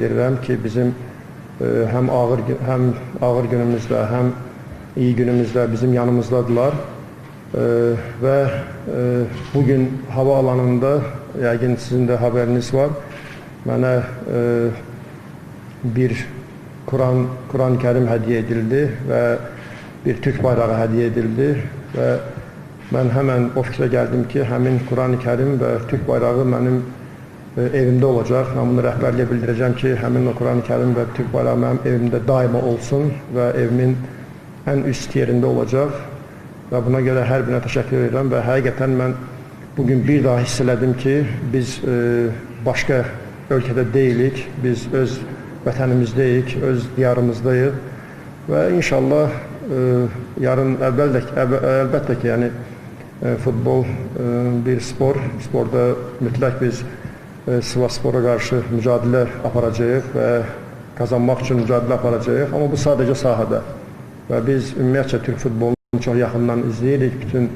bildirirəm ki, bizim e, həm ağır həm ağır günümüzdə, həm iyi günümüzdə bizim yanımızdadılar. E, və e, bugün hava alanında yəqin sizin də haberiniz var. Mənə bir Kur'an Kur'an-ı Kerim hediye edildi ve bir Türk bayrağı hediye edildi ve ben hemen o fikre geldim ki hemin Kur'an-ı Kerim ve Türk bayrağı benim e, evimde olacak. Ben bunu rehberliğe bildireceğim ki hemin o Kur'an-ı Kerim ve Türk bayrağı benim evimde daima olsun ve evimin en üst yerinde olacak. Ve buna göre her birine teşekkür ederim ve hakikaten ben bugün bir daha hisseledim ki biz e, başka ülkede değilik. Biz öz vətənimizdəyik, öz diyarımızdayıq və inşallah e, yarın əlbəttə, əl- əlbəttə ki, yəni e, futbol e, bir spor. Sporda mütləq biz e, Sivas Spora qarşı mücadilə aparacağıq və qazanmaq üçün mücadilə aparacağıq. Amma bu sadəcə sahədə. Və biz ümumiyyətcə Türk futbolunu çox yaxından izləyirik. Bütün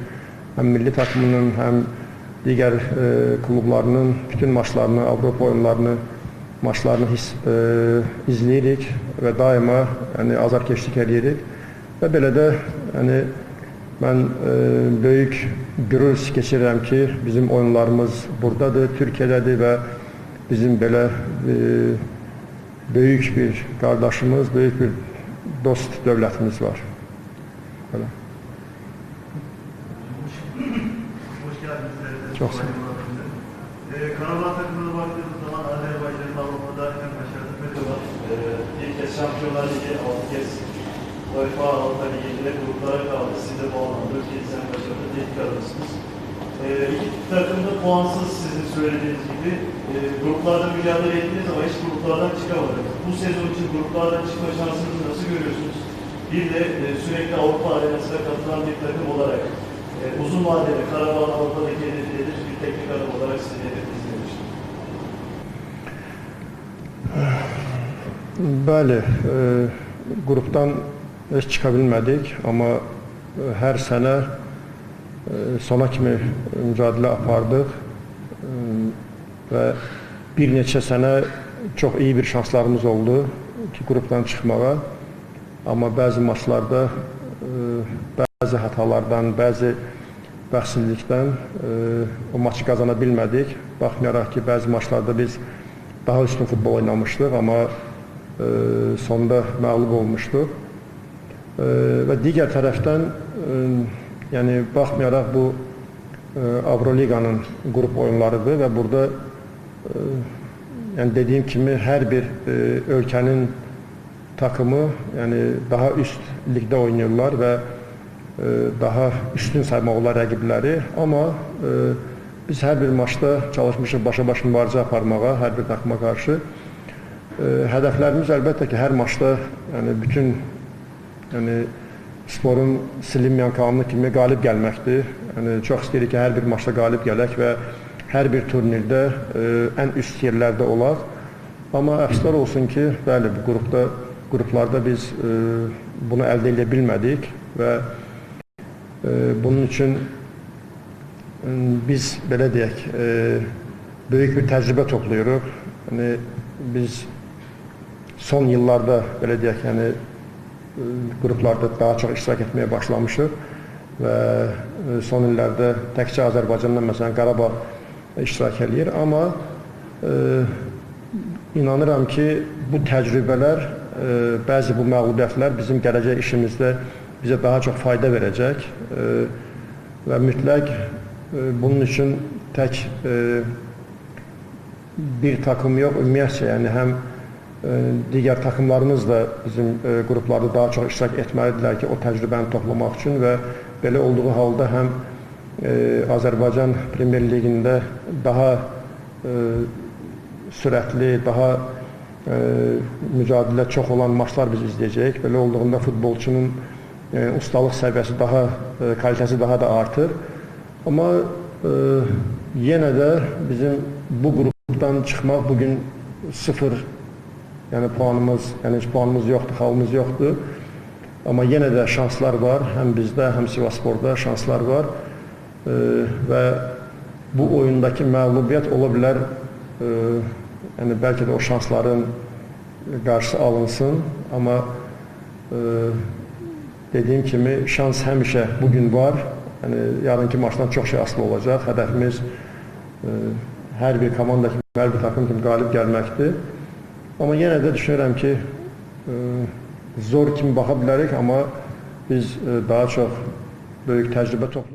həm milli takımının, həm digər e, klublarının bütün maçlarını, Avropa oyunlarını maçlarını his, e, izləyirik və daima yəni azarkeşlik eləyirik. Və belə də yəni mən e, böyük qürur keçirirəm ki, bizim oyunlarımız burdadır, Türkiyədədir və bizim belə e, böyük bir qardaşımız, böyük bir dost dövlətimiz var. Belə. Hoş geldiniz. devlet Çok sağ olun. Ee, Karabağ takımına baktığımız zaman Azerbaycan'ın Avrupa'da en başarılı takımı var. Ee, bir kez Şampiyonlar Ligi, altı kez UEFA Avrupa Ligi'nde gruplara kaldı. Siz de bu anlamda ülkenizden başarılı tehdit alırsınız. Ee, iki takım da puansız sizin söylediğiniz gibi. Ee, gruplarda mücadele ettiniz ama hiç gruplardan çıkamadınız. Bu sezon için gruplardan çıkma şansınızı nasıl görüyorsunuz? Bir de e, sürekli Avrupa arenasına katılan bir takım olarak e, uzun vadede Karabağ Avrupa'daki hedefi? Bir teknik adam olarak sizin hedefiniz nedir? Bəli, e, qrupdan heç çıxa bilmədik, amma e, hər sənə e, sona kimi mücadilə apardıq e, və bir neçə sənə çox iyi bir şanslarımız oldu ki, qrupdan çıxmağa. Amma bəzi maçlarda bəzi hatalardan, bəzi bəxsillikdən o maçı qazana bilmədik. Baxmayaraq ki, bəzi maçlarda biz daha üstün futbol oynamışdıq, amma sonda məğlub olmuşduq. E, və digər tərəfdən, e, yəni baxmayaraq bu e, Avroliqanın qrup oyunlarıdır və burada e, yəni dediyim kimi hər bir ölkənin takımı yəni daha üst ligdə oynayırlar və e, daha üstün saymaq olar rəqibləri, amma biz hər bir maçda çalışmışıq başa-baş mübarizə aparmağa hər bir takıma qarşı. Hədəflərimiz əlbəttə ki, hər maçda yəni bütün yəni sporun silinməyən qanunu kimi qalib gəlməkdir. Yəni çox istəyirik ki, hər bir maçda qalib gələk və hər bir turnirdə e, ən üst yerlərdə olaq. Amma əfsuslar olsun ki, bəli, bu qrupda qruplarda biz e, bunu əldə edə bilmədik və e, bunun üçün biz belə deyək, e, böyük bir təcrübə toplayırıq. Yəni biz son illərdə belə deyək, yəni qruplarda daha çox iştirak etməyə başlamışıq və e, son illərdə təkcə Azərbaycandan məsələn Qarabağ iştirak eləyir, amma e, inanıram ki, bu təcrübələr, e, bəzi bu məğlubiyyətlər bizim gələcək işimizdə bizə daha çox fayda verəcək e, və mütləq e, bunun üçün tək e, bir takım yox, ümumiyyətcə, yəni həm digər takımlarımız da bizim e, qruplarda daha çox iştirak etməlidirlər ki, o təcrübəni toplamaq üçün və belə olduğu halda həm e, Azərbaycan Premyer Liqində daha e, sürətli, daha mücadilə çox olan maçlar biz izləyəcəyik. Belə olduğunda futbolçunun ustalıq səviyyəsi daha, kalitəsi daha da artır. Amma yenə də bizim bu qrupdan çıxmaq bugün sıfır yəni puanımız, yəni heç puanımız yoxdur, halımız yoxdur. Amma yenə də şanslar var, həm bizdə, həm Sivasporda şanslar var. E, və bu oyundakı məğlubiyyət ola bilər e, yəni bəlkə o şansların qarşısı alınsın, amma e, dediyim kimi şans həmişə bu gün var. Yəni yarınki maçdan çox şey asılı olacaq. Hədəfimiz e, hər bir komanda kimi, hər bir takım kimi qalib gəlməkdir. Amma yenə də düşünürəm ki, e, zor kimi baxa bilərik, amma biz e, daha çox böyük təcrübə toplayırıq.